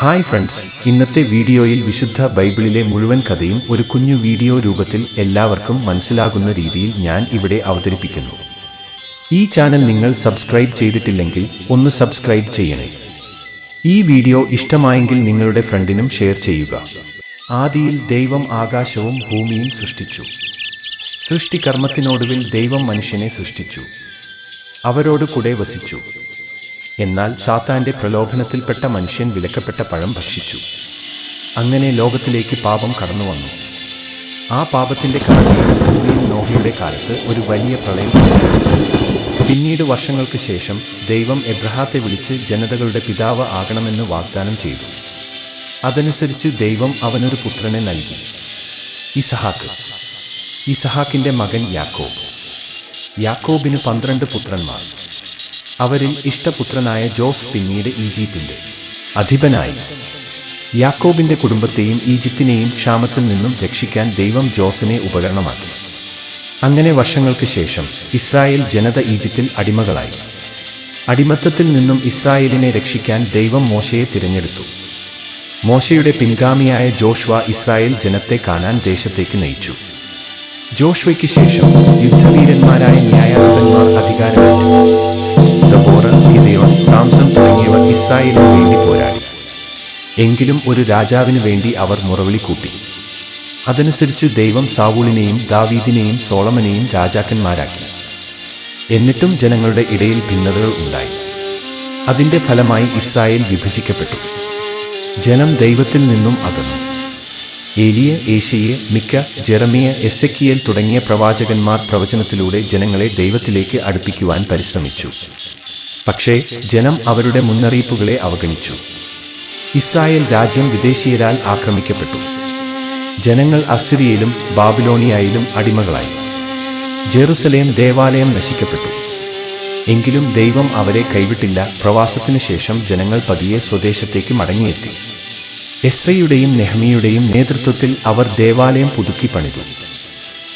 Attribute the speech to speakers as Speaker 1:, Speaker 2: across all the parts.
Speaker 1: Hi friends ഇന്നത്തെ വീഡിയോയിൽ വിശുദ്ധ ബൈബിളിലെ മുഴുവൻ കഥയും ഒരു കുഞ്ഞു വീഡിയോ രൂപത്തിൽ എല്ലാവർക്കും മനസ്സിലാകുന്ന രീതിയിൽ ഞാൻ ഇവിടെ അവതരിപ്പിക്കുന്നു. ഈ ചാനൽ നിങ്ങൾ സബ്സ്ക്രൈബ് ചെയ്തിട്ടില്ലെങ്കിൽ ഒന്ന് സബ്സ്ക്രൈബ് ചെയ്യണേ. ഈ വീഡിയോ ഇഷ്ടമായെങ്കിൽ നിങ്ങളുടെ ഫ്രണ്ടിനും ഷെയർ ചെയ്യുക. ആദിയിൽ ദൈവം ആകാശവും ഭൂമിയും സൃഷ്ടിച്ചു. സൃഷ്ടികർമ്മത്തിനൊടുവിൽ ദൈവം മനുഷ്യനെ സൃഷ്ടിച്ചു. അവരോട് കൂടെ വസിച്ചു. എന്നാൽ സാത്താന്റെ പ്രലോഭനത്തിൽപ്പെട്ട മനുഷ്യൻ വിലക്കപ്പെട്ട പഴം ഭക്ഷിച്ചു. അങ്ങനെ ലോകത്തിലേക്ക് പാപം കടന്നു വന്നു. ആ പാപത്തിന്റെ കാരണം നോഹയുടെ കാലത്ത് ഒരു വലിയ പ്രളയം പിന്നീട് വർഷങ്ങൾക്ക് ശേഷം ദൈവം എബ്രഹാത്തെ വിളിച്ച് ജനതകളുടെ പിതാവ് ആകണമെന്ന് വാഗ്ദാനം ചെയ്തു. അതനുസരിച്ച് ദൈവം അവനൊരു പുത്രനെ നൽകി. ഇസഹാക്ക്. ഇസഹാക്കിന്റെ മകൻ യാക്കോബ്. യാക്കോബിന് പന്ത്രണ്ട് പുത്രന്മാർ. അവരിൽ ഇഷ്ടപുത്രനായ ജോസ് പിന്നീട് ഈജിപ്തിന്റെ അധിപനായി. യാക്കോബിന്റെ കുടുംബത്തെയും ഈജിപ്തിനെയും ക്ഷാമത്തിൽ നിന്നും രക്ഷിക്കാൻ ദൈവം ജോസിനെ ഉപകരണമാക്കി. അങ്ങനെ വർഷങ്ങൾക്ക് ശേഷം ഇസ്രായേൽ ജനത ഈജിപ്തിൽ അടിമകളായി. അടിമത്തത്തിൽ നിന്നും ഇസ്രായേലിനെ രക്ഷിക്കാൻ ദൈവം മോശയെ തിരഞ്ഞെടുത്തു. മോശയുടെ പിൻഗാമിയായ ജോഷ്വ ഇസ്രായേൽ ജനത്തെ കാണാൻ ദേശത്തേക്ക് നയിച്ചു. ജോഷ്വയ്ക്ക് ശേഷം യുദ്ധവീരന്മാരായ ന്യായാധിപന്മാർ അധികാരമേറ്റു. സാംസൺ തുടങ്ങിയവർ ഇസ്രായേലിന് വേണ്ടി പോരാടി. എങ്കിലും ഒരു രാജാവിന് വേണ്ടി അവർ മുറവിളി കൂട്ടി. അതനുസരിച്ച് ദൈവം സാവൂളിനെയും ദാവീദിനെയും സോളമനെയും രാജാക്കന്മാരാക്കി. എന്നിട്ടും ജനങ്ങളുടെ ഇടയിൽ ഭിന്നതകൾ ഉണ്ടായി. അതിന്റെ ഫലമായി ഇസ്രായേൽ വിഭജിക്കപ്പെട്ടു. ജനം ദൈവത്തിൽ നിന്നും അകന്നു. ഏലിയ ഏഷ്യയെ മിക്ക ജെറമിയ എസക്കിയേൽ തുടങ്ങിയ പ്രവാചകന്മാർ പ്രവചനത്തിലൂടെ ജനങ്ങളെ ദൈവത്തിലേക്ക് അടുപ്പിക്കുവാൻ പരിശ്രമിച്ചു. പക്ഷേ ജനം അവരുടെ മുന്നറിയിപ്പുകളെ അവഗണിച്ചു. ഇസ്രായേൽ രാജ്യം വിദേശീയരാൽ ആക്രമിക്കപ്പെട്ടു. ജനങ്ങൾ അസിറിയയിലും ബാബിലോണിയയിലും അടിമകളായി. ജെറുസലേം ദേവാലയം നശിക്കപ്പെട്ടു. എങ്കിലും ദൈവം അവരെ കൈവിട്ടില്ല. പ്രവാസത്തിനു ശേഷം ജനങ്ങൾ പതിയെ സ്വദേശത്തേക്ക് മടങ്ങിയെത്തി. എസ്രയുടെയും നെഹ്മിയുടെയും നേതൃത്വത്തിൽ അവർ ദേവാലയം പുതുക്കി പണിതു.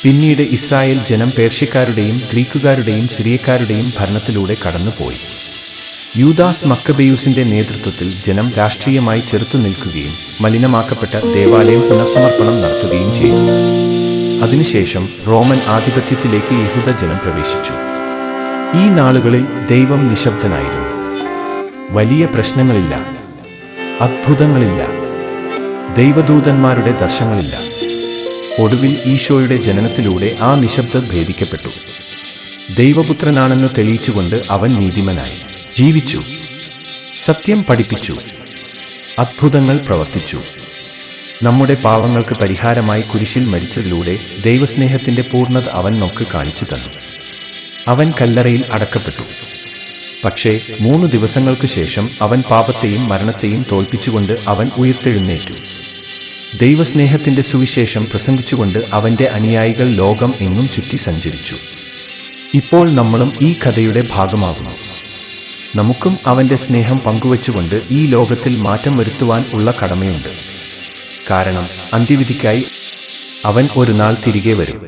Speaker 1: പിന്നീട് ഇസ്രായേൽ ജനം പേർഷ്യക്കാരുടെയും ഗ്രീക്കുകാരുടെയും സിറിയക്കാരുടെയും ഭരണത്തിലൂടെ കടന്നുപോയി. യൂദാസ് മക്കബെയൂസിന്റെ നേതൃത്വത്തിൽ ജനം രാഷ്ട്രീയമായി ചെറുത്തു നിൽക്കുകയും മലിനമാക്കപ്പെട്ട ദേവാലയം പുനഃസമർപ്പണം നടത്തുകയും ചെയ്തു. അതിനുശേഷം റോമൻ ആധിപത്യത്തിലേക്ക് യഹൂദ ജനം പ്രവേശിച്ചു. ഈ നാളുകളിൽ ദൈവം നിശബ്ദനായിരുന്നു. വലിയ പ്രശ്നങ്ങളില്ല. അത്ഭുതങ്ങളില്ല. ദൈവദൂതന്മാരുടെ ദർശനങ്ങളില്ല. ഒടുവിൽ ഈശോയുടെ ജനനത്തിലൂടെ ആ നിശബ്ദത ഭേദിക്കപ്പെട്ടു. ദൈവപുത്രനാണെന്ന് തെളിയിച്ചുകൊണ്ട് അവൻ നീതിമനായി. ജീവിച്ചു. സത്യം പഠിപ്പിച്ചു. അത്ഭുതങ്ങൾ പ്രവർത്തിച്ചു. നമ്മുടെ പാവങ്ങൾക്ക് പരിഹാരമായി കുരിശിൽ മരിച്ചതിലൂടെ ദൈവസ്നേഹത്തിന്റെ പൂർണത അവൻ നമുക്ക് കാണിച്ചു തന്നു. അവൻ കല്ലറയിൽ അടക്കപ്പെട്ടു. പക്ഷേ മൂന്ന് ദിവസങ്ങൾക്ക് ശേഷം അവൻ പാപത്തെയും മരണത്തെയും തോൽപ്പിച്ചുകൊണ്ട് അവൻ ഉയർത്തെഴുന്നേറ്റു. ദൈവസ്നേഹത്തിന്റെ സുവിശേഷം പ്രസംഗിച്ചുകൊണ്ട് അവന്റെ അനുയായികൾ ലോകം എങ്ങും ചുറ്റി സഞ്ചരിച്ചു. ഇപ്പോൾ നമ്മളും ഈ കഥയുടെ ഭാഗമാകുന്നു. നമുക്കും അവന്റെ സ്നേഹം പങ്കുവച്ചുകൊണ്ട് ഈ ലോകത്തിൽ മാറ്റം വരുത്തുവാൻ ഉള്ള കടമയുണ്ട്. കാരണം അന്ത്യവിധിക്കായി അവൻ ഒരു നാൾ തിരികെ വരും.